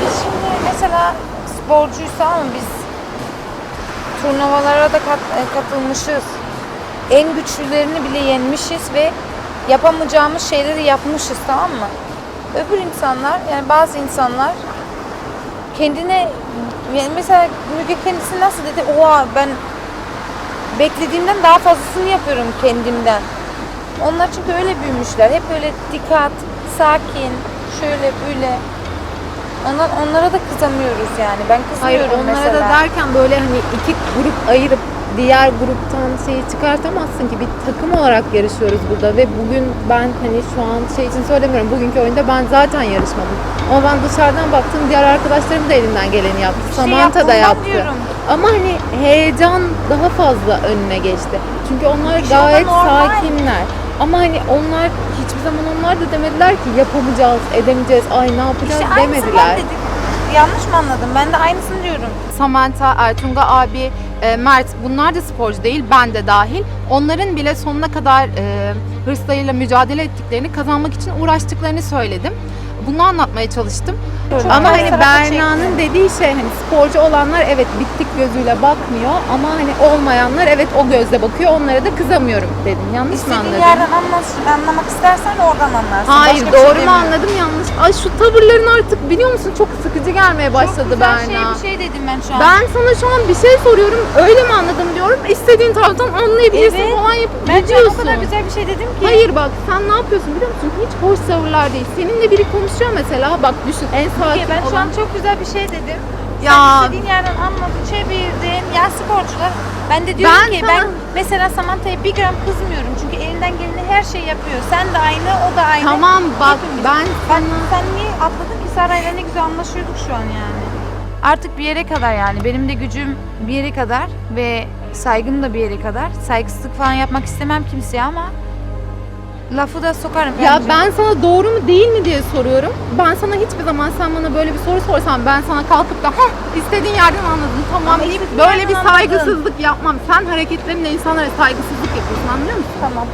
biz şimdi mesela sporcuysa ama biz turnuvalara da kat- e, katılmışız. En güçlülerini bile yenmişiz ve yapamayacağımız şeyleri yapmışız tamam mı? Öbür insanlar yani bazı insanlar kendine yani mesela Müge kendisi nasıl dedi? Oha ben beklediğimden daha fazlasını yapıyorum kendimden. Onlar çünkü öyle büyümüşler. Hep öyle dikkat, sakin, şöyle böyle. Onlar, onlara da kızamıyoruz yani. Ben Hayır kızmıyorum onlara mesela. da derken böyle hani iki grup ayırıp diğer gruptan şeyi çıkartamazsın ki. Bir takım olarak yarışıyoruz burada ve bugün ben hani şu an şey için söylemiyorum. Bugünkü oyunda ben zaten yarışmadım. Ama ben dışarıdan baktım diğer arkadaşlarım da elinden geleni yaptı. İşte Samantha da yaptı. diyorum. ama hani heyecan daha fazla önüne geçti. Çünkü onlar da gayet sakinler ama hani onlar hiçbir zaman onlar da demediler ki yapamayacağız edemeyeceğiz ay ne yapacağız İşte demediler. dedik. Yanlış mı anladım? Ben de aynısını diyorum. Samantha, Ertunga abi, e, Mert bunlar da sporcu değil, ben de dahil. Onların bile sonuna kadar e, hırslarıyla mücadele ettiklerini, kazanmak için uğraştıklarını söyledim. Bunu anlatmaya çalıştım. Çok Ama hani tarafa Berna'nın dediği şey hani sporcu olanlar evet bittik gözüyle bakmıyor ama hani olmayanlar evet o gözle bakıyor onlara da kızamıyorum dedim. Yanlış mı İstediğin anladım? yerden anlaş, anlamak istersen oradan anlarsın. Hayır Başka bir şey doğru mu demiyorum. anladım yanlış. Ay şu tavırların artık biliyor musun çok sıkıcı gelmeye başladı Çok güzel Berna. şey bir şey dedim ben şu an. Ben sana şu an bir şey soruyorum öyle mi anladım diyorum. İstediğin tarzdan anlayabilirsin Evet. falan yap ben şu an o kadar güzel bir şey dedim ki. Hayır bak sen ne yapıyorsun biliyor musun? Hiç hoş tavırlar değil. Seninle biri konuşuyor mesela bak düşün en sakin Ki ben şu olan- an çok güzel bir şey dedim. Ya. Sen istediğin yerden anladın, çevirdin. Ya sporcular. Ben de diyorum Ben ki sana- ben mesela Samantha'ya bir gram kızmıyorum. Çünkü elinden geleni her şeyi yapıyor. Sen de aynı, o da aynı. Tamam bak Hepimiz. ben Ben, sen niye atladın ki Saray'la ne güzel anlaşıyorduk şu an yani. Artık bir yere kadar yani. Benim de gücüm bir yere kadar ve saygım da bir yere kadar. Saygısızlık falan yapmak istemem kimseye ama lafı da sokarım. Ya bence. ben sana doğru mu değil mi diye soruyorum. Ben sana hiçbir zaman sen bana böyle bir soru sorsan ben sana kalkıp da Hah, istediğin yerden anladın tamam Ama deyip böyle bir saygısızlık yapmam. Sen hareketlerinle insanlara saygısızlık yapıyorsun anlıyor musun? Tamam.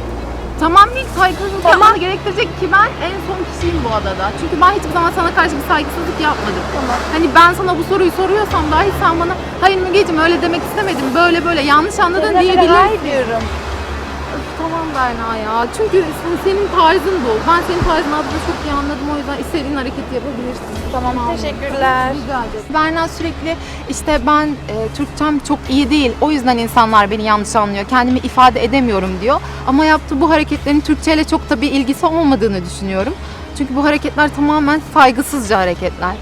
Tamam değil saygısızlık Tamam. yapmanı gerektirecek ki ben en son kişiyim bu adada. Çünkü ben hiçbir zaman sana karşı bir saygısızlık yapmadım. Tamam. Hani ben sana bu soruyu soruyorsam dahi sen bana hayır Mügeciğim öyle demek istemedim böyle böyle yanlış anladın diyebilirsin. hayır diyorum. Tamam Berna ya. Çünkü sen- senin tarzın bu. Ben senin tarzını adına çok iyi anladım. O yüzden istediğin hareketi yapabilirsin. Tamam, teşekkürler. Rica ederim. Berna sürekli işte ben e, Türkçem çok iyi değil, o yüzden insanlar beni yanlış anlıyor, kendimi ifade edemiyorum diyor. Ama yaptığı bu hareketlerin Türkçe ile çok da bir ilgisi olmadığını düşünüyorum. Çünkü bu hareketler tamamen saygısızca hareketler.